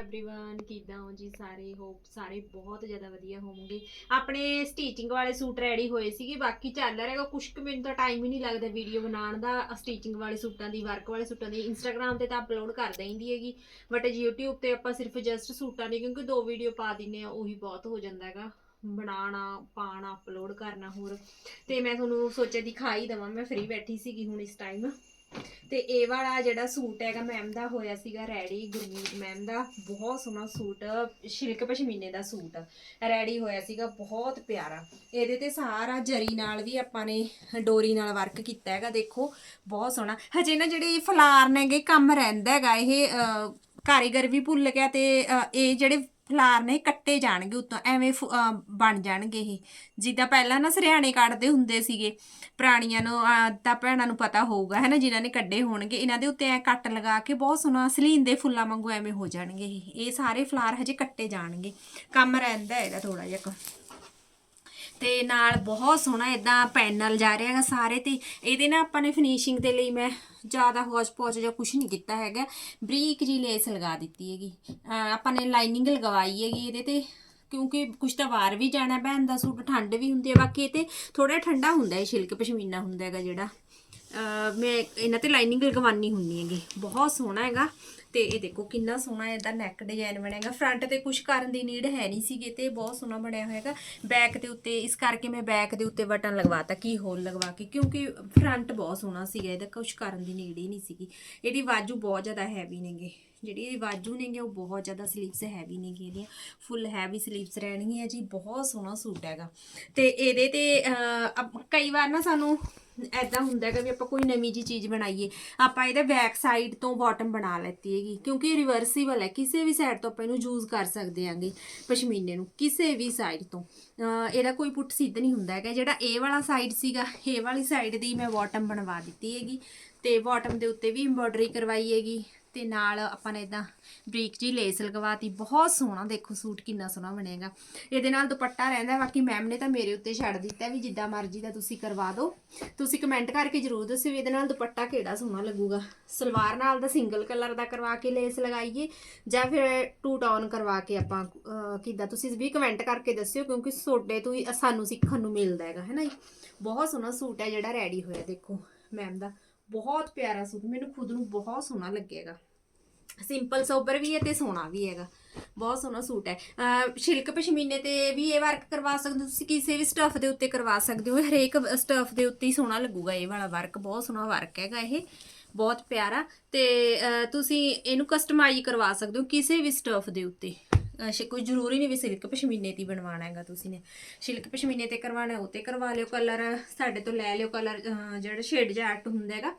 Everyone ਕਿਦਾਂ ਹੋ ਜੀ ਸਾਰੇ ਹੋਪ ਸਾਰੇ ਬਹੁਤ ਜ਼ਿਆਦਾ ਵਧੀਆ ਹੋਵੋਗੇ ਆਪਣੇ ਸਟੀਚਿੰਗ ਵਾਲੇ ਸੂਟ ਰੈਡੀ ਹੋਏ ਸੀਗੇ ਬਾਕੀ ਚੱਲ ਰਿਹਾ ਕੁਛ ਕੁ ਮੈਨੂੰ ਤਾਂ ਟਾਈਮ ਹੀ ਨਹੀਂ ਲੱਗਦਾ ਵੀਡੀਓ ਬਣਾਉਣ ਦਾ ਸਟੀਚਿੰਗ ਵਾਲੇ ਸੂਟਾਂ ਦੀ ਵਰਕ ਵਾਲੇ ਸੂਟਾਂ ਦੀ ਇੰਸਟਾਗ੍ਰam ਤੇ ਤਾਂ ਅਪਲੋਡ ਕਰ ਦਈਂਦੀ ਹੈਗੀ ਬਟ YouTube ਤੇ ਆਪਾਂ ਸਿਰਫ ਜਸਟ ਸੂਟਾਂ ਦੀ ਕਿਉਂਕਿ ਦੋ ਵੀਡੀਓ ਪਾ ਦਿੰਨੇ ਆ ਉਹੀ ਬਹੁਤ ਹੋ ਜਾਂਦਾ ਹੈਗਾ ਬਣਾਉਣਾ ਪਾਣਾ ਅਪਲੋਡ ਕਰਨਾ ਹੋਰ ਤੇ ਮੈਂ ਤੁਹਾਨੂੰ ਸੋਚਿਆ ਦਿਖਾ ਹੀ ਦਵਾਂ ਮੈਂ ਫ੍ਰੀ ਬੈਠੀ ਸੀਗੀ ਹੁਣ ਇਸ ਟਾਈਮ ਤੇ ਇਹ ਵਾਲਾ ਜਿਹੜਾ ਸੂਟ ਹੈਗਾ ਮੈਮ ਦਾ ਹੋਇਆ ਸੀਗਾ ਰੈਡੀ ਗੁਰਮੀਤ ਮੈਮ ਦਾ ਬਹੁਤ ਸੋਹਣਾ ਸੂਟ, ਸ਼ਿਲਕ ਪਸ਼ਮੀਨੇ ਦਾ ਸੂਟ, ਰੈਡੀ ਹੋਇਆ ਸੀਗਾ, ਬਹੁਤ ਪਿਆਰਾ। ਇਹਦੇ ਤੇ ਸਾਰਾ ਜਰੀ ਨਾਲ ਵੀ ਆਪਾਂ ਨੇ ਡੋਰੀ ਨਾਲ ਵਰਕ ਕੀਤਾ ਹੈਗਾ, ਦੇਖੋ, ਬਹੁਤ ਸੋਹਣਾ। ਹਜੇ ਨਾ ਜਿਹੜੇ ਫਲਾਰ ਨੇਗੇ, ਕੰਮ ਰਹਿੰਦਾ ਹੈਗਾ, ਇਹ ਕਾਰੀਗਰ ਵੀ ਭੁੱਲ ਗਿਆ ਤੇ ਇਹ ਜਿਹੜੇ ਫਲਾਰ ਨੇ ਕੱਟੇ ਜਾਣਗੇ ਉੱਤੋਂ, ਐਵੇਂ ਬਣ ਜਾਣਗੇ ਇਹ। ਜਿੱਦਾਂ ਪਹਿਲਾਂ ਨਾ ਸਰਿਆਣੇ ਕੱਢਦੇ ਹੁੰਦੇ ਸੀਗੇ, ਪ੍ਰਾਣੀਆਂ ਨੂੰ ਤਾਂ ਭੈਣਾਂ ਨੂੰ ਪਤਾ ਹੋਊਗਾ, ਹੈ ਨਾ, ਜਿਨ੍ਹਾਂ ਨੇ ਕੱਢੇ ਹੋਣਗੇ, ਇਹਨਾਂ ਦੇ ਉੱਤੇ ਐ ਕੱਟ ਲਗਾ ਕੇ ਬਹੁਤ ਸੋਹਣਾ ਸਲੀਨ ਦੇ ਫੁੱਲਾਂ ਵਾਂਗੂ ਐਵੇਂ ਹੋ ਜਾਣਗੇ ਇਹ। ਇਹ ਸਾਰੇ ਫਲਾਰ ਹਜੇ ਕੱਟੇ ਜਾਣਗੇ। ਕੰਮ ਰਹਿੰਦਾ ਇਹਦਾ ਥੋੜਾ ਜਿਹਾ ਤੇ ਨਾਲ ਬਹੁਤ ਸੋਹਣਾ ਇਦਾਂ ਪੈਨਲ ਜਾ ਰਿਹਾ ਹੈਗਾ ਸਾਰੇ ਤੇ। ਇਹਦੇ ਨਾ ਆਪਾਂ ਨੇ ਫਿਨਿਸ਼ਿੰਗ ਦੇ ਲਈ ਮੈਂ ਜ਼ਿਆਦਾ ਹੋਜ ਪੌਚ ਜਾਂ ਕੁਝ ਨਹੀਂ ਕੀਤਾ ਹੈਗਾ। ਬਰੀਕ ਜੀ ਲੇਸ ਲਗਾ ਦਿੱਤੀ ਹੈਗੀ। ਆਪਾਂ ਨੇ ਲਾਈਨਿੰਗ ਲਗਵਾਈ ਹੈਗੀ ਇਹਦੇ ਤੇ, ਕਿਉਂਕਿ ਕੁਛ ਤਾਂ ਵਾਰ ਵੀ ਜਾਣਾ ਭੈਣ ਦਾ ਸੂਟ ਠੰਡ ਵੀ ਹੁੰਦੀ ਹੈ, ਬਾਕੀ ਇਹ ਤੇ ਥੋੜਾ ਠੰਡਾ ਹੁੰਦਾ ਹੈ ਛਿਲਕ ਪਸ਼ਮੀਨਾ ਹੁੰਦਾ ਹੈਗਾ ਜਿਹੜਾ। ਮੈਂ ਇਹਨਾਂ ਤੇ ਲਾਈਨਿੰਗ ਲਗਵਾਨੀ ਹੁੰਦੀ ਹੈਗੀ। ਬਹੁਤ ਸੋਹਣਾ ਹੈਗਾ। ਤੇ ਇਹ ਦੇਖੋ ਕਿੰਨਾ ਸੋਹਣਾ ਇਹਦਾ ਨੈਕ ਡਿਜ਼ਾਈਨ ਬਣੇਗਾ ਫਰੰਟ ਤੇ ਕੁਝ ਕਰਨ ਦੀ ਨੀਡ ਹੈ ਨਹੀਂ ਸੀਗੇ ਤੇ ਬਹੁਤ ਸੋਹਣਾ ਬਣਿਆ ਹੋਇਆਗਾ ਬੈਕ ਦੇ ਉੱਤੇ ਇਸ ਕਰਕੇ ਮੈਂ ਬੈਕ ਦੇ ਉੱਤੇ ਬਟਨ ਲਗਵਾਤਾ ਕੀ ਹੋਲ ਲਗਵਾ ਕੇ, ਕਿਉਂਕਿ ਫਰੰਟ ਬਹੁਤ ਸੋਹਣਾ ਸੀਗਾ। ਇਹਦਾ ਕੁਝ ਕਰਨ ਦੀ ਨੀਡ ਹੀ ਨਹੀਂ ਸੀਗੀ। ਇਹਦੀ ਬਾਜੂ ਬਹੁਤ ਜ਼ਿਆਦਾ ਹੈਵੀ ਨੇਗੇ। ਜਿਹੜੀ ਇਹ ਵਾਜੂ ਨੇਗੇ ਉਹ ਬਹੁਤ ਜ਼ਿਆਦਾ ਸਲੀਵਸ ਹੈਵੀ ਨੇਗੇ ਇਹਦੀਆਂ। ਫੁੱਲ ਹੈਵੀ ਸਲੀਵਸ ਰਹਿਣਗੀਆਂ ਜੀ, ਬਹੁਤ ਸੋਹਣਾ ਸੂਟ ਹੈਗਾ। ਤੇ ਇਹਦੇ ਤੇ ਕਈ ਵਾਰ ਨਾ ਸਾਨੂੰ ਐਦਾਂ ਹੁੰਦਾ ਹੈਗਾ ਵੀ ਆਪਾਂ ਕੋਈ ਨਵੀਂ ਜੀ ਚੀਜ਼ ਬਣਾਈਏ। ਆਪਾਂ ਇਹਦੇ ਬੈਕ ਸਾਈਡ ਤੋਂ ਬਾਟਮ ਬਣਾ ਲੈਤੀ ਹੈਗੀ, ਕਿਉਂਕਿ ਰਿਵਰਸੀਬਲ ਹੈ। ਕਿਸੇ ਵੀ ਸਾਈਡ ਤੋਂ ਆਪਾਂ ਇਹਨੂੰ ਯੂਜ਼ ਕਰ ਸਕਦੇ ਆਂਗੇ ਪਸ਼ਮੀਨੇ ਨੂੰ, ਕਿਸੇ ਵੀ ਸਾਈਡ ਤੋਂ। ਇਹਦਾ ਕੋਈ ਪੁੱਟ ਸਿੱਧ ਨਹੀਂ ਹੁੰਦਾ ਹੈਗਾ। ਜਿਹੜਾ ਇਹ ਵਾਲਾ ਸਾਈਡ ਸੀਗਾ, ਇਹ ਵਾਲੀ ਸਾਈਡ ਦੀ ਮੈਂ ਬਾਟਮ ਬਣਵਾ ਦਿੱਤੀ ਹੈਗੀ। ਤੇ ਬਾਟਮ ਦੇ ਉੱਤੇ ਵੀ ਐਮਬ੍ਰੋਇਡਰੀ ਕਰਵਾਈ ਹੈਗੀ। ਤੇ ਨਾਲ ਆਪਾਂ ਨੇ ਇਦਾਂ ਬਰੀਕ ਜੀ ਲੇਸ ਲਗਵਾਤੀ ਬਹੁਤ ਸੋਹਣਾ ਦੇਖੋ ਸੂਟ ਕਿੰਨਾ ਸੋਹਣਾ ਬਣੇਗਾ। ਇਹਦੇ ਨਾਲ ਦੁਪੱਟਾ ਰਹਿੰਦਾ ਬਾਕੀ ਮੈਮ ਨੇ ਤਾਂ ਮੇਰੇ ਉੱਤੇ ਛੱਡ ਦਿੱਤਾ ਵੀ ਜਿੱਦਾਂ ਮਰਜ਼ੀ ਦਾ ਤੁਸੀਂ ਕਰਵਾ ਦਿਓ। ਤੁਸੀਂ ਕਮੈਂਟ ਕਰਕੇ ਜਰੂਰ ਦੱਸਿਓ ਵੀ ਇਹਦੇ ਨਾਲ ਦੁਪੱਟਾ ਕਿਹੜਾ ਸੋਹਣਾ ਲੱਗੂਗਾ। ਸਲਵਾਰ ਨਾਲ ਦਾ ਸਿੰਗਲ ਕਲਰ ਦਾ ਕਰਵਾ ਕੇ ਲੇਸ ਲਗਾਈਏ ਜਾਂ ਫਿਰ ਟੂ ਟਾਊਨ ਕਰਵਾ ਕੇ ਆਪਾਂ ਅਹ, ਕਿੱਦਾਂ ਤੁਸੀਂ ਵੀ ਕਮੈਂਟ ਕਰਕੇ ਦੱਸਿਓ ਕਿਉਂਕਿ ਤੁਹਾਡੇ ਤੋਂ ਹੀ ਸਾਨੂੰ ਸਿੱਖਣ ਨੂੰ ਮਿਲਦਾ ਹੈਗਾ ਹੈ ਨਾ ਜੀ? ਬਹੁਤ ਸੋਹਣਾ ਸੂਟ ਹੈ ਜਿਹੜਾ ਰੈਡੀ ਹੋਇਆ ਦੇਖੋ ਮੈਮ ਦਾ। ਬਹੁਤ ਪਿਆਰਾ ਸੂਟ, ਮੈਨੂੰ ਖੁਦ ਨੂੰ ਬਹੁਤ ਸੋਹਣਾ ਲੱਗੇਗਾ। ਸਿੰਪਲ ਸੋਬਰ ਵੀ ਹੈ ਤੇ ਸੋਹਣਾ ਵੀ ਹੈਗਾ। ਬਹੁਤ ਸੋਹਣਾ ਸੂਟ ਹੈ। ਸ਼ਿਲਕ ਪਸ਼ਮੀਨੇ ਤੇ ਵੀ ਇਹ ਵਰਕ ਕਰਵਾ ਸਕਦੇ ਹੋ ਤੁਸੀਂ? ਕਿਸੇ ਵੀ ਸਟਫ ਦੇ ਉੱਤੇ ਕਰਵਾ ਸਕਦੇ ਹੋ। ਹਰੇਕ ਸਟਫ ਦੇ ਉੱਤੇ ਹੀ ਸੋਹਣਾ ਲੱਗੂਗਾ ਇਹ ਵਾਲਾ ਵਰਕ ਬਹੁਤ ਸੋਹਣਾ ਵਰਕ ਹੈਗਾ ਇਹ। ਬਹੁਤ ਪਿਆਰਾ। ਤੇ ਤੁਸੀਂ ਇਹਨੂੰ ਕਸਟਮਾਈਜ਼ ਕਰਵਾ ਸਕਦੇ ਹੋ ਕਿਸੇ ਵੀ ਸਟਫ ਦੇ ਉੱਤੇ। ਅਹ ਕੋਈ ਜ਼ਰੂਰੀ ਨਹੀਂ ਵੀ ਸਿਲਕ ਪਸ਼ਮੀਨੇ ਤੇ ਹੀ ਬਣਵਾਉਣਾ ਹੈਗਾ ਤੁਸੀਂ ਨੇ। ਸ਼ਿਲਕ ਪਸ਼ਮੀਨੇ ਤੇ ਕਰਵਾਉਣਾ, ਉਹ ਤੇ ਕਰਵਾ ਲਿਓ ਕਲਰ ਸਾਡੇ ਤੋਂ ਲੈ ਲਿਓ ਕਲਰ ਜਿਹੜਾ ਸ਼ੇਡ ਜਾਂ ਅੱਟ ਹੁੰਦਾ ਹੈਗਾ।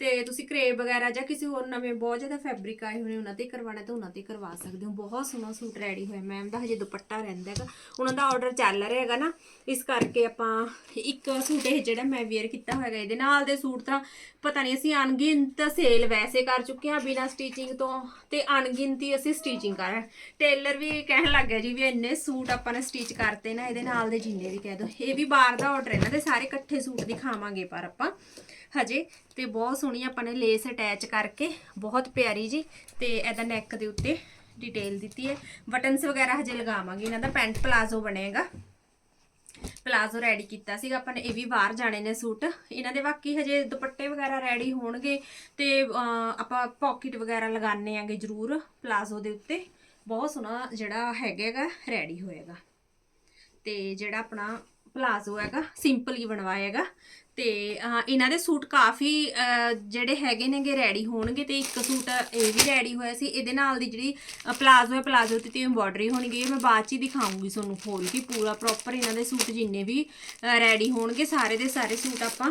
ਤੇ ਤੁਸੀਂ ਕਰੇਬ ਵਗੈਰਾ ਜਾਂ ਕਿਸੇ ਹੋਰ ਨਵੇਂ ਬਹੁਤ ਜ਼ਿਆਦਾ ਫੈਬਰਿਕ ਆਏ ਹੋਣੇ ਉਹਨਾਂ ਤੇ ਕਰਵਾਉਣਾ ਤਾਂ ਉਹਨਾਂ ਤੇ ਕਰਵਾ ਸਕਦੇ ਹੋ। ਬਹੁਤ ਸੋਹਣਾ ਸੂਟ ਰੈਡੀ ਹੋਇਆ ਮੈਮ ਦਾ, ਹਜੇ ਦੁਪੱਟਾ ਰਹਿੰਦਾ ਹੈਗਾ। ਉਹਨਾਂ ਦਾ ਆਰਡਰ ਚੱਲ ਰਿਹਾ ਹੈਗਾ ਨਾ, ਇਸ ਕਰਕੇ ਆਪਾਂ ਇੱਕ ਸੂਟ ਇਹ ਜਿਹੜਾ ਮੈਂ ਵੇਅਰ ਕੀਤਾ ਹੋਇਆ ਹੈਗਾ, ਇਹਦੇ ਨਾਲ ਦੇ ਸੂਟ ਤਾਂ ਪਤਾ ਨਹੀਂ ਅਸੀਂ ਅਣਗਿਣਤ ਸੇਲ ਵੈਸੇ ਕਰ ਚੁੱਕੇ ਹਾਂ ਬਿਨਾਂ ਸਟੀਚਿੰਗ ਤੋਂ, ਤੇ ਅਣਗਿਣਤੀ ਅਸੀਂ ਸਟੀਚਿੰਗ ਕਰ ਰਹੇ ਹਾਂ। ਟੇਲਰ ਵੀ ਕਹਿਣ ਲੱਗ ਗਿਆ ਜੀ ਵੀ ਇੰਨੇ ਸੂਟ ਆਪਾਂ ਨੇ ਸਟਿਚ ਕਰਤੇ ਨਾ, ਇਹਦੇ ਨਾਲ ਦੇ ਜਿੰਨੇ ਵੀ ਕਹਿ ਦੋ। ਇਹ ਵੀ ਬਾਹਰ ਦਾ ਆਰਡਰ ਇਹਨਾਂ ਦੇ ਸਾਰੇ ਇਕੱਠੇ ਸੂਟ ਦਿਖਾਵਾਂਗੇ ਪਰ ਆਪਾਂ। ਹਜੇ ਤੇ ਬਹੁਤ ਸੋਹਣੀ ਆਪਾਂ ਨੇ ਲੇਸ ਅਟੈਚ ਕਰਕੇ, ਬਹੁਤ ਪਿਆਰੀ ਜੀ, ਤੇ ਇਹਦਾ ਨੈਕ ਦੇ ਉੱਤੇ ਡਿਟੇਲ ਦਿੱਤੀ ਹੈ। ਬਟਨਸ ਵਗੈਰਾ ਹਜੇ ਲਗਾਵਾਂਗੇ, ਇਹਨਾਂ ਦਾ ਪੈਂਟ ਪਲਾਜ਼ੋ ਬਣੇਗਾ। ਪਲਾਜ਼ੋ ਰੈਡੀ ਕੀਤਾ ਸੀਗਾ, ਆਪਾਂ ਨੇ ਇਹ ਵੀ ਬਾਹਰ ਜਾਣੇ ਨੇ ਸੂਟ। ਇਹਨਾਂ ਦੇ ਬਾਕੀ ਹਜੇ ਦੁਪੱਟੇ ਵਗੈਰਾ ਰੈਡੀ ਹੋਣਗੇ ਤੇ ਆਪਾਂ ਪਾਕਟ ਵਗੈਰਾ ਲਗਾਣੇ ਆਂਗੇ ਜ਼ਰੂਰ ਪਲਾਜ਼ੋ ਦੇ ਉੱਤੇ। ਬਹੁਤ ਸੋਹਣਾ ਜਿਹੜਾ ਹੈਗਾਗਾ ਰੈਡੀ ਹੋਏਗਾ। ਤੇ ਜਿਹੜਾ ਆਪਣਾ ਪਲਾਜ਼ੋ ਹੈਗਾ ਸਿੰਪਲ ਹੀ ਬਣਵਾਇਆ ਹੈਗਾ। ਤੇ ਇਹਨਾਂ ਦੇ ਸੂਟ ਕਾਫੀ ਜਿਹੜੇ ਹੈਗੇ ਨੇਗੇ ਰੈਡੀ ਹੋਣਗੇ ਤੇ ਇੱਕ ਸੂਟ ਇਹ ਵੀ ਰੈਡੀ ਹੋਇਆ ਸੀ। ਇਹਦੇ ਨਾਲ ਦੀ ਜਿਹੜੀ ਪਲਾਜ਼ੋ ਹੈ, ਪਲਾਜ਼ੋ ਤੇ ਤੇ ਐਮਬੋਡਰੀ ਹੋਣੀ ਗਈ ਮੈਂ ਬਾਅਦ ਚ ਹੀ ਦਿਖਾਉਂਗੀ ਤੁਹਾਨੂੰ ਖੋਲ ਕੇ ਪੂਰਾ ਪ੍ਰੋਪਰ ਇਹਨਾਂ ਦੇ ਸੂਟ ਜਿੰਨੇ ਵੀ ਰੈਡੀ ਹੋਣਗੇ। ਸਾਰੇ ਦੇ ਸਾਰੇ ਸੂਟ ਆਪਾਂ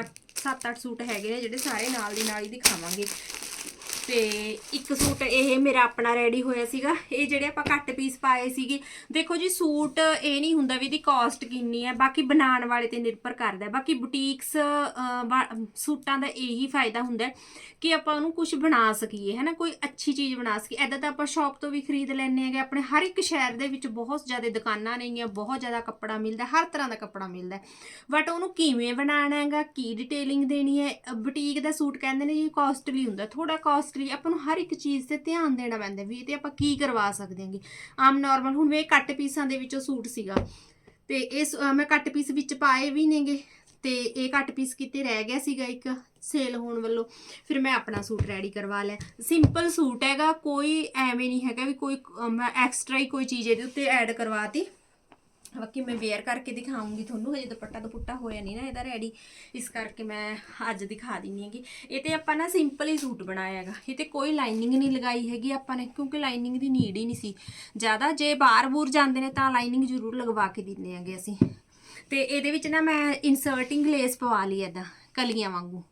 8 7-8 ਸੂਟ ਹੈਗੇ ਨੇ ਜਿਹੜੇ ਸਾਰੇ ਨਾਲ ਦੀ ਨਾਲ ਹੀ ਦਿਖਾਵਾਂਗੇ। ਤੇ ਇੱਕ ਸੂਟ ਇਹ ਮੇਰਾ ਆਪਣਾ ਰੈਡੀ ਹੋਇਆ ਸੀਗਾ। ਇਹ ਜਿਹੜੇ ਆਪਾਂ ਘੱਟ ਪੀਸ ਪਾਏ ਸੀਗੇ। ਦੇਖੋ ਜੀ, ਸੂਟ ਇਹ ਨਹੀਂ ਹੁੰਦਾ ਵੀ ਇਹਦੀ ਕਾਸਟ ਕਿੰਨੀ ਹੈ। ਬਾਕੀ ਬਣਾਉਣ ਵਾਲੇ ਤੇ ਨਿਰਭਰ ਕਰਦਾ ਹੈ। ਬਾਕੀ ਬੁਟੀਕਸ ਸੂਟਾਂ ਦਾ ਇਹੀ ਫਾਇਦਾ ਹੁੰਦਾ ਹੈ ਕਿ ਆਪਾਂ ਉਹਨੂੰ ਕੁਝ ਬਣਾ ਸਕੀਏ ਹੈ ਨਾ ਕੋਈ ਅੱਛੀ ਚੀਜ਼ ਬਣਾ ਸਕੀਏ। ਐਦਾਂ ਤਾਂ ਆਪਾਂ ਸ਼ਾਪ ਤੋਂ ਵੀ ਖਰੀਦ ਲੈਣੇ ਹੈਗੇ। ਆਪਣੇ ਹਰ ਇੱਕ ਸ਼ਹਿਰ ਦੇ ਵਿੱਚ ਬਹੁਤ ਜ਼ਿਆਦਾ ਦੁਕਾਨਾਂ ਨੇਗੀਆਂ ਬਹੁਤ ਜ਼ਿਆਦਾ ਕੱਪੜਾ ਮਿਲਦਾ, ਹਰ ਤਰ੍ਹਾਂ ਦਾ ਕੱਪੜਾ ਮਿਲਦਾ ਬਟ ਉਹਨੂੰ ਕਿਵੇਂ ਬਣਾਉਣਾ ਹੈਗਾ? ਕੀ ਡਿਟੇਲਿੰਗ ਦੇਣੀ ਹੈ? ਬੁਟੀਕ ਦਾ ਸੂਟ ਕਹਿੰਦੇ ਨੇ ਜੀ ਕਾਸਟਲੀ ਹੁੰਦਾ। ਥੋੜਾ ਕਾਸਟਲੀ ਲਈ ਆਪਾਂ ਨੂੰ ਹਰ ਇੱਕ ਚੀਜ਼ ਤੇ ਧਿਆਨ ਦੇਣਾ ਪੈਂਦਾ ਵੀ ਇਹ ਤੇ ਆਪਾਂ ਕੀ ਕਰਵਾ ਸਕਦੇ ਹਾਂਗੇ। ਆਮ ਨਾਰਮਲ ਹੁਣ ਮੈਂ ਕੱਟ ਪੀਸਾਂ ਦੇ ਵਿੱਚੋਂ ਸੂਟ ਸੀਗਾ। ਤੇ ਇਸ ਅਹ ਮੈਂ ਕੱਟ ਪੀਸ ਵਿੱਚ ਪਾਏ ਵੀ ਨੇਗੇ ਤੇ ਇਹ ਕੱਟ ਪੀਸ ਕਿਤੇ ਰਹਿ ਗਿਆ ਸੀਗਾ ਇੱਕ ਸੇਲ ਹੋਣ ਵੱਲੋਂ। ਫਿਰ ਮੈਂ ਆਪਣਾ ਸੂਟ ਰੈਡੀ ਕਰਵਾ ਲਿਆ। ਸਿੰਪਲ ਸੂਟ ਹੈਗਾ, ਕੋਈ ਐਵੇਂ ਨਹੀਂ ਹੈਗਾ ਵੀ ਕੋਈ ਮੈਂ ਐਕਸਟਰਾ ਹੀ ਕੋਈ ਚੀਜ਼ ਇਹਦੇ ਉੱਤੇ ਐਡ ਕਰਵਾਤੀ ਬਾਕੀ ਮੈਂ ਵੇਅਰ ਕਰਕੇ ਦਿਖਾਉਂਗੀ ਤੁਹਾਨੂੰ, ਹਜੇ ਦੁਪੱਟਾ ਦੁਪੱਟਾ ਹੋਇਆ ਨਹੀਂ ਨਾ ਇਹਦਾ ਰੈਡੀ ਇਸ ਕਰਕੇ ਮੈਂ ਅੱਜ ਦਿਖਾ ਦਿੰਨੀ ਹੈਗੀ। ਇਹ ਤੇ ਆਪਾਂ ਨਾ ਸਿੰਪਲ ਹੀ ਸੂਟ ਬਣਾਇਆ ਹੈਗਾ। ਇਹ ਤੇ ਕੋਈ ਲਾਈਨਿੰਗ ਨਹੀਂ ਲਗਾਈ ਹੈਗੀ ਆਪਾਂ ਨੇ, ਕਿਉਂਕਿ ਲਾਈਨਿੰਗ ਦੀ ਨੀਡ ਹੀ ਨਹੀਂ ਸੀ। ਜ਼ਿਆਦਾ ਜੇ ਬਾਹਰ-ਬੂਰ ਜਾਂਦੇ ਨੇ ਤਾਂ ਲਾਈਨਿੰਗ ਜ਼ਰੂਰ ਲਗਵਾ ਕੇ ਦਿੰਦੇ ਹੈਗੇ ਅਸੀਂ। ਤੇ ਇਹਦੇ ਵਿੱਚ ਨਾ ਮੈਂ ਇਨਸਰਟਿੰਗ ਲੇਸ ਪਵਾ ਲਈ ਏਦਾਂ, ਕਲੀਆਂ ਵਾਂਗੂ।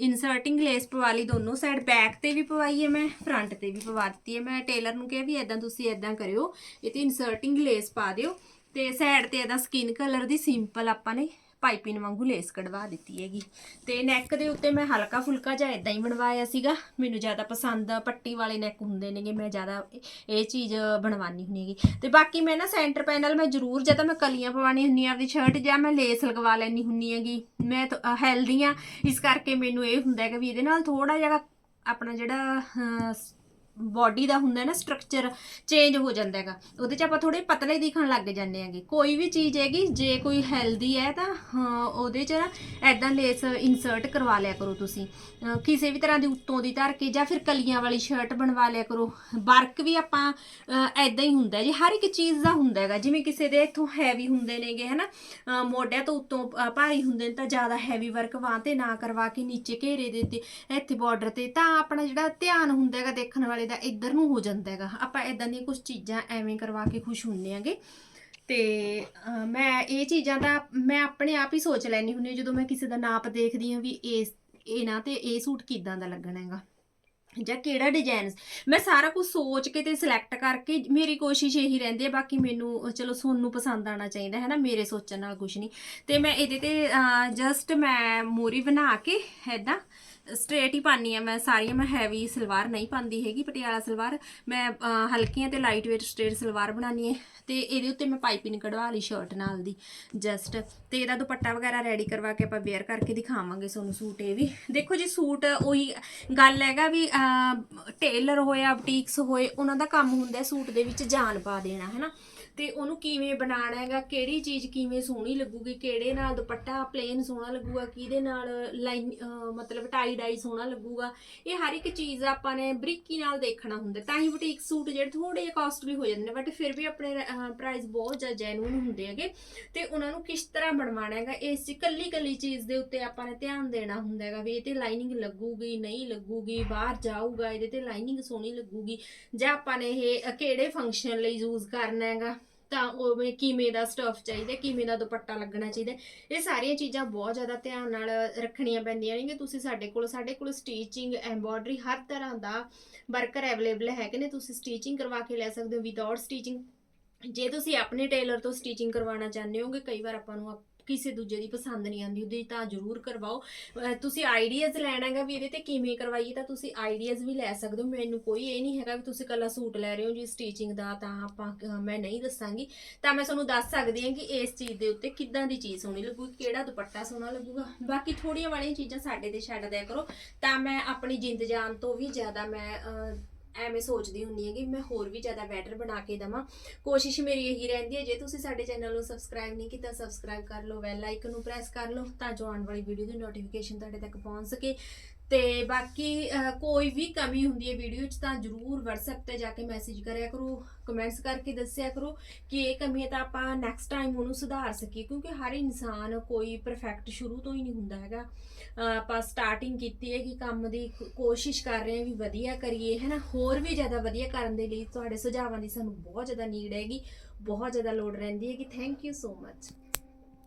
ਇਨਸਰਟਿੰਗ ਲੇਸ ਪਵਾ ਲਈ ਦੋਨੋਂ ਸਾਈਡ ਬੈਕ ਤੇ ਵੀ ਪਵਾਈ ਹੈ ਮੈਂ ਫਰੰਟ ਤੇ ਵੀ ਪਵਾ ਦਿੱਤੀ ਹੈ ਮੈਂ। ਟੇਲਰ ਨੂੰ ਕਿਹਾ ਵੀ ਇਦਾਂ ਤੁਸੀਂ ਇਦਾਂ ਕਰਿਓ, ਇਹ ਤੇ ਇਨਸਰਟਿੰਗ ਲੇਸ ਪਾ ਦਿਓ। ਤੇ ਸਾਈਡ ਤੇ ਇਹਦਾ ਸਕਿਨ ਕਲਰ ਦੀ ਸਿੰਪਲ ਆਪਾਂ ਨੇ ਪਾਈਪਿੰਗ ਵਾਂਗੂ ਲੇਸ ਕਢਵਾ ਦਿੱਤੀ ਹੈਗੀ। ਤੇ ਨੈਕ ਦੇ ਉੱਤੇ ਮੈਂ ਹਲਕਾ ਫੁਲਕਾ ਜਿਹਾ ਇਦਾਂ ਹੀ ਬਣਵਾਇਆ ਸੀਗਾ। ਮੈਨੂੰ ਜ਼ਿਆਦਾ ਪਸੰਦ ਪੱਟੀ ਵਾਲੇ ਨੈਕ ਹੁੰਦੇ ਨੇਗੇ, ਮੈਂ ਜ਼ਿਆਦਾ ਇਹ ਚੀਜ਼ ਬਣਵਾਨੀ ਹੁੰਦੀ ਹੈਗੀ। ਤੇ ਬਾਕੀ ਮੈਂ ਨਾ ਸੈਂਟਰ ਪੈਨਲ ਮੈਂ ਜ਼ਰੂਰ ਜਦੋਂ ਮੈਂ ਕਲੀਆਂ ਪਵਾਉਣੀ ਹੁੰਨੀ ਆ ਆਪਦੀ ਸ਼ਰਟ ਜਾਂ ਮੈਂ ਲੇਸ ਲਗਵਾ ਲੈਣੀ ਹੁੰਨੀ ਹੈਗੀ। ਮੈਂ ਹੈਲਦੀ ਆ ਇਸ ਕਰਕੇ ਮੈਨੂੰ ਇਹ ਹੁੰਦਾ ਹੈਗਾ ਵੀ ਇਹਦੇ ਨਾਲ ਥੋੜਾ ਜਿਹਾ ਆਪਣਾ ਜਿਹੜਾ ਬਾਡੀ ਦਾ ਹੁੰਦਾ ਨਾ ਸਟਰਕਚਰ ਚੇਂਜ ਹੋ ਜਾਂਦਾ ਹੈਗਾ। ਉਹਦੇ ਚ ਆਪਾਂ ਥੋੜੇ ਪਤਲੇ ਦਿਖਣ ਲੱਗ ਜਾਂਦੇ ਆਂਗੇ ਕੋਈ ਵੀ ਚੀਜ਼ ਹੈਗੀ, ਜੇ ਕੋਈ ਹੈਲਦੀ ਹੈ ਤਾਂ ਉਹਦੇ ਚ ਨਾ ਐਦਾਂ ਲੇਸ ਇਨਸਰਟ ਕਰਵਾ ਲਿਆ ਕਰੋ ਤੁਸੀਂ। ਕਿਸੇ ਵੀ ਤਰ੍ਹਾਂ ਦੀ ਉੱਤੋਂ ਦੀ ਧਰ ਕੇ ਜਾਂ ਫਿਰ ਕਲੀਆਂ ਵਾਲੀ ਸ਼ਰਟ ਬਣਵਾ ਲਿਆ ਕਰੋ। ਵਰਕ ਵੀ ਆਪਾਂ ਐਦਾਂ ਹੀ ਹੁੰਦਾ ਜੀ। ਹਰ ਇੱਕ ਚੀਜ਼ ਦਾ ਹੁੰਦਾ ਹੈਗਾ। ਜਿਵੇਂ ਕਿਸੇ ਦੇ ਇੱਥੋਂ ਹੈਵੀ ਹੁੰਦੇ ਨੇਗੇ, ਹਨਾ? ਅਹ, ਮੋਢਿਆਂ ਤੋਂ ਉੱਤੋਂ ਭਾਰੀ ਹੁੰਦੇ ਨੇ ਤਾਂ ਜ਼ਿਆਦਾ ਹੈਵੀ ਵਰਕ ਵਾਂ ਤੇ ਨਾ ਕਰਵਾ ਕੇ ਨੀਚੇ ਘੇਰੇ ਦੇ ਤੇ ਇੱਥੇ ਬਾਰਡਰ ਤੇ ਤਾਂ ਆਪਣਾ ਜਿਹੜਾ ਧਿਆਨ ਹੁੰਦਾ ਹੈਗਾ ਦੇਖਣ ਵਾਲੇ ਦਾ ਇੱਧਰ ਨੂੰ ਹੋ ਜਾਂਦਾ ਹੈਗਾ। ਆਪਾਂ ਇਦਾਂ ਦੀਆਂ ਕੁਝ ਚੀਜ਼ਾਂ ਐਵੇਂ ਕਰਵਾ ਕੇ ਖੁਸ਼ ਹੁੰਨੇ ਆਂਗੇ। ਤੇ ਮੈਂ ਇਹ ਚੀਜ਼ਾਂ ਦਾ ਮੈਂ ਆਪਣੇ ਆਪ ਹੀ ਸੋਚ ਲੈਣੀ ਹੁੰਦੀ ਜਦੋਂ ਮੈਂ ਕਿਸੇ ਦਾ ਨਾਪ ਦੇਖਦੀ ਹਾਂ ਵੀ ਇਸ ਇਹ ਨਾ ਤੇ ਇਹ ਸੂਟ ਕਿਦਾਂ ਦਾ ਲੱਗਣਾ ਹੈਗਾ। ਜਾਂ ਕਿਹੜਾ ਡਿਜ਼ਾਈਨ ਮੈਂ ਸਾਰਾ ਕੁਝ ਸੋਚ ਕੇ ਤੇ ਸਿਲੈਕਟ ਕਰਕੇ ਮੇਰੀ ਕੋਸ਼ਿਸ਼ ਇਹੀ ਰਹਿੰਦੀ ਹੈ ਬਾਕੀ ਮੈਨੂੰ ਅਹ, ਚਲੋ ਤੁਹਾਨੂੰ ਪਸੰਦ ਆਣਾ ਚਾਹੀਦਾ ਹੈ ਨਾ ਮੇਰੇ ਸੋਚਣ ਨਾਲ ਕੁਝ ਨਹੀਂ। ਤੇ ਮੈਂ ਇਹਦੇ ਤੇ ਜਸਟ ਮੈਂ ਮੋਰੀ ਬਣਾ ਕੇ ਐਦਾਂ ਸਟ੍ਰੇਟ ਹੀ ਪਾਨੀ ਆ ਮੈਂ, ਸਾਰੀਆਂ ਮੈਂ ਹੈਵੀ ਸਲਵਾਰ ਨਹੀਂ ਪਾਉਂਦੀ ਹੈਗੀ, ਪਟਿਆਲਾ ਸਲਵਾਰ। ਮੈਂ ਹਲਕੀਆਂ ਤੇ ਲਾਈਟ ਵੇਟ ਸਟ੍ਰੇਟ ਸਲਵਾਰ ਬਣਾਉਣੀ ਹੈ ਤੇ ਇਹਦੇ ਉੱਤੇ ਮੈਂ ਪਾਈਪਿੰਗ ਕਢਵਾ ਲਈ ਸ਼ਰਟ ਨਾਲ ਦੀ ਜਸਟ ਤੇ ਇਹਦਾ ਦੁਪੱਟਾ ਵਗੈਰਾ ਰੈਡੀ ਕਰਵਾ ਕੇ ਆਪਾਂ ਵੇਅਰ ਕਰਕੇ ਦਿਖਾਵਾਂਗੇ ਤੁਹਾਨੂੰ ਸੂਟ ਇਹ ਵੀ। ਦੇਖੋ ਜੀ, ਸੂਟ ਉਹੀ ਗੱਲ ਹੈਗਾ ਵੀ ਟੇਲਰ ਹੋਇਆ, ਬੁਟੀਕਸ ਹੋਏ, ਉਹਨਾਂ ਦਾ ਕੰਮ ਹੁੰਦਾ ਸੂਟ ਦੇ ਵਿੱਚ ਜਾਨ ਪਾ ਦੇਣਾ ਹੈ ਨਾ ਤੇ ਉਹਨੂੰ ਕਿਵੇਂ ਬਣਾਉਣਾ ਹੈਗਾ, ਕਿਹੜੀ ਚੀਜ਼ ਕਿਵੇਂ ਸੋਹਣੀ ਲੱਗੂਗੀ, ਕਿਹੜੇ ਨਾਲ ਦੁਪੱਟਾ ਪਲੇਨ ਸੋਹਣਾ ਲੱਗੂਗਾ, ਕਿਹਦੇ ਨਾਲ ਲਾਈਨ ਮਤਲਬ ਟਾਈ ਡਾਈ ਸੋਹਣਾ ਲੱਗੂਗਾ, ਇਹ ਹਰ ਇੱਕ ਚੀਜ਼ ਆਪਾਂ ਨੇ ਬਰੀਕੀ ਨਾਲ ਦੇਖਣਾ ਹੁੰਦਾ। ਤਾਂ ਹੀ ਬੁਟੀਕ ਸੂਟ ਜਿਹੜੇ ਥੋੜੇ ਜਿਹਾ ਕਾਸਟਲੀ ਹੋ ਜਾਂਦੇ ਨੇ ਬਟ ਫਿਰ ਵੀ ਆਪਣੇ ਪ੍ਰਾਈਸ ਬਹੁਤ ਜ਼ਿਆਦਾ ਜੈਨੂਇਨ ਹੁੰਦੇ ਹੈਗੇ। ਤੇ ਉਹਨਾਂ ਨੂੰ ਕਿਸ ਤਰ੍ਹਾਂ ਬਣਵਾਉਣਾ ਹੈਗਾ ਇਸ ਚ ਕੱਲੀ ਕੱਲੀ ਚੀਜ਼ ਦੇ ਉੱਤੇ ਆਪਾਂ ਨੇ ਧਿਆਨ ਦੇਣਾ ਹੁੰਦਾ ਹੈਗਾ ਵੀ ਇਹ ਤੇ ਲਾਈਨਿੰਗ ਲੱਗੂਗੀ, ਨਹੀਂ ਲੱਗੂਗੀ, ਬਾਹਰ ਜਾਊਗਾ, ਇਹਦੇ ਤੇ ਲਾਈਨਿੰਗ ਸੋਹਣੀ ਲੱਗੂਗੀ, ਜਾਂ ਆਪਾਂ ਨੇ ਇਹ ਕਿਹੜੇ ਫੰਕਸ਼ਨ ਲਈ ਯੂਜ਼ ਕਰਨਾ ਹੈਗਾ। ਤਾਂ ਉਵੇਂ ਕਿਵੇਂ ਦਾ ਸਟਫ ਚਾਹੀਦਾ, ਕਿਵੇਂ ਦਾ ਦੁਪੱਟਾ ਲੱਗਣਾ ਚਾਹੀਦਾ, ਇਹ ਸਾਰੀਆਂ ਚੀਜ਼ਾਂ ਬਹੁਤ ਜ਼ਿਆਦਾ ਧਿਆਨ ਨਾਲ ਰੱਖਣੀਆਂ ਪੈਂਦੀਆਂ ਨੇ ਕਿ ਤੁਸੀਂ ਸਾਡੇ ਕੋਲ ਸਾਡੇ ਕੋਲ ਸਟੀਚਿੰਗ ਐਮਬੋਡਰੀ ਹਰ ਤਰ੍ਹਾਂ ਦਾ ਵਰਕਰ ਅਵੇਲੇਬਲ ਹੈਗੇ ਨੇ, ਤੁਸੀਂ ਸਟੀਚਿੰਗ ਕਰਵਾ ਕੇ ਲੈ ਸਕਦੇ ਹੋ ਵਿਦਆਊਟ ਸਟੀਚਿੰਗ ਜੇ ਤੁਸੀਂ ਆਪਣੇ ਟੇਲਰ ਤੋਂ ਸਟੀਚਿੰਗ ਕਰਵਾਉਣਾ ਚਾਹੁੰਦੇ ਹੋਗੇ, ਕਈ ਵਾਰ ਆਪਾਂ ਨੂੰ ਆਪ- ਕਿਸੇ ਦੂਜੇ ਦੀ ਪਸੰਦ ਨਹੀਂ ਆਉਂਦੀ ਉਹਦੀ ਤਾਂ ਜ਼ਰੂਰ ਕਰਵਾਓ। ਅਹ ਤੁਸੀਂ ਆਈਡੀਆਜ਼ ਲੈਣਾ ਹੈਗਾ ਵੀ ਇਹਦੇ ਤੇ ਕਿਵੇਂ ਕਰਵਾਈਏ ਤਾਂ ਤੁਸੀਂ ਆਈਡੀਆਜ਼ ਵੀ ਲੈ ਸਕਦੇ ਹੋ। ਮੈਨੂੰ ਕੋਈ ਇਹ ਨਹੀਂ ਹੈਗਾ ਵੀ ਤੁਸੀਂ ਕੱਲਾ ਸੂਟ ਲੈ ਰਹੇ ਹੋ ਜੀ ਸਟੀਚਿੰਗ ਦਾ ਤਾਂ ਆਪਾਂ ਅਹ ਮੈਂ ਨਹੀਂ ਦੱਸਾਂਗੀ। ਤਾਂ ਮੈਂ ਤੁਹਾਨੂੰ ਦੱਸ ਸਕਦੀ ਹਾਂ ਕਿ ਇਸ ਚੀਜ਼ ਦੇ ਉੱਤੇ ਕਿੱਦਾਂ ਦੀ ਚੀਜ਼ ਸੋਹਣੀ ਲੱਗੂਗੀ ਕਿਹੜਾ ਦੁਪੱਟਾ ਸੋਹਣਾ ਲੱਗੂਗਾ। ਬਾਕੀ ਥੋੜੀਆਂ ਵਾਲੀਆਂ ਚੀਜ਼ਾਂ ਸਾਡੇ ਤੇ ਛੱਡ ਦਿਆ ਕਰੋ। ਤਾਂ ਮੈਂ ਆਪਣੀ ਜਿੰਦ ਜਾਨ ਤੋਂ ਵੀ ਜ਼ਿਆਦਾ ਮੈਂ ਅਹ, ਐਵੇਂ ਸੋਚਦੀ ਹੁੰਦੀ ਹਾਂ ਕਿ ਮੈਂ ਹੋਰ ਵੀ ਜ਼ਿਆਦਾ ਬੈਟਰ ਬਣਾ ਕੇ ਦਵਾਂ। ਕੋਸ਼ਿਸ਼ ਮੇਰੀ ਇਹੀ ਰਹਿੰਦੀ ਹੈ, ਜੇ ਤੁਸੀਂ ਸਾਡੇ ਚੈਨਲ ਨੂੰ ਸਬਸਕ੍ਰਾਈਬ ਨਹੀਂ ਕੀਤਾ ਸਬਸਕ੍ਰਾਈਬ ਕਰ ਲਓ ਬੈਲ ਆਈਕਨ ਨੂੰ ਪ੍ਰੈਸ ਕਰ ਲਓ, ਤਾਂ ਜੋ ਆਉਣ ਵਾਲੀ ਵੀਡੀਓ ਦੀ ਨੋਟੀਫਿਕੇਸ਼ਨ ਤੁਹਾਡੇ ਤੱਕ ਪਹੁੰਚ ਸਕੇ। ਤੇ ਬਾਕੀ ਕੋਈ ਵੀ ਕਮੀ ਹੁੰਦੀ ਹੈ ਵੀਡੀਓ 'ਚ ਤਾਂ ਜਰੂਰ WhatsApp ਤੇ ਜਾ ਕੇ ਮੈਸੇਜ ਕਰਿਆ ਕਰੋ ਕਮੈਂਟਸ ਕਰਕੇ ਦੱਸਿਆ ਕਰੋ ਕਿ ਇਹ ਕਮੀ ਹੈ ਤਾਂ ਆਪਾਂ ਨੈਕਸਟ ਟਾਈਮ ਉਹਨੂੰ ਸੁਧਾਰ ਸਕੀਏ, ਕਿਉਂਕਿ ਹਰ ਇਨਸਾਨ ਕੋਈ ਪਰਫੈਕਟ ਸ਼ੁਰੂ ਤੋਂ ਹੀ ਨਹੀਂ ਹੁੰਦਾ ਹੈਗਾ। ਆਪਾਂ ਸਟਾਰਟਿੰਗ ਕੀਤੀ ਹੈ ਕਿ ਕੰਮ ਦੀ ਕੋਸ਼ਿਸ਼ ਕਰ ਰਹੇ ਹਾਂ ਵੀ ਵਧੀਆ ਕਰੀਏ ਹੈ ਨਾ ਹੋਰ ਵੀ ਜ਼ਿਆਦਾ ਵਧੀਆ ਕਰਨ ਦੇ ਲਈ ਤੁਹਾਡੇ ਸੁਝਾਵਾਂ ਦੀ ਸਾਨੂੰ ਬਹੁਤ ਜ਼ਿਆਦਾ ਨੀਡ ਹੈਗੀ, ਬਹੁਤ ਜ਼ਿਆਦਾ ਲੋੜ ਰਹਿੰਦੀ ਹੈ ਕਿ ਥੈਂਕ ਯੂ ਸੋ ਮਚ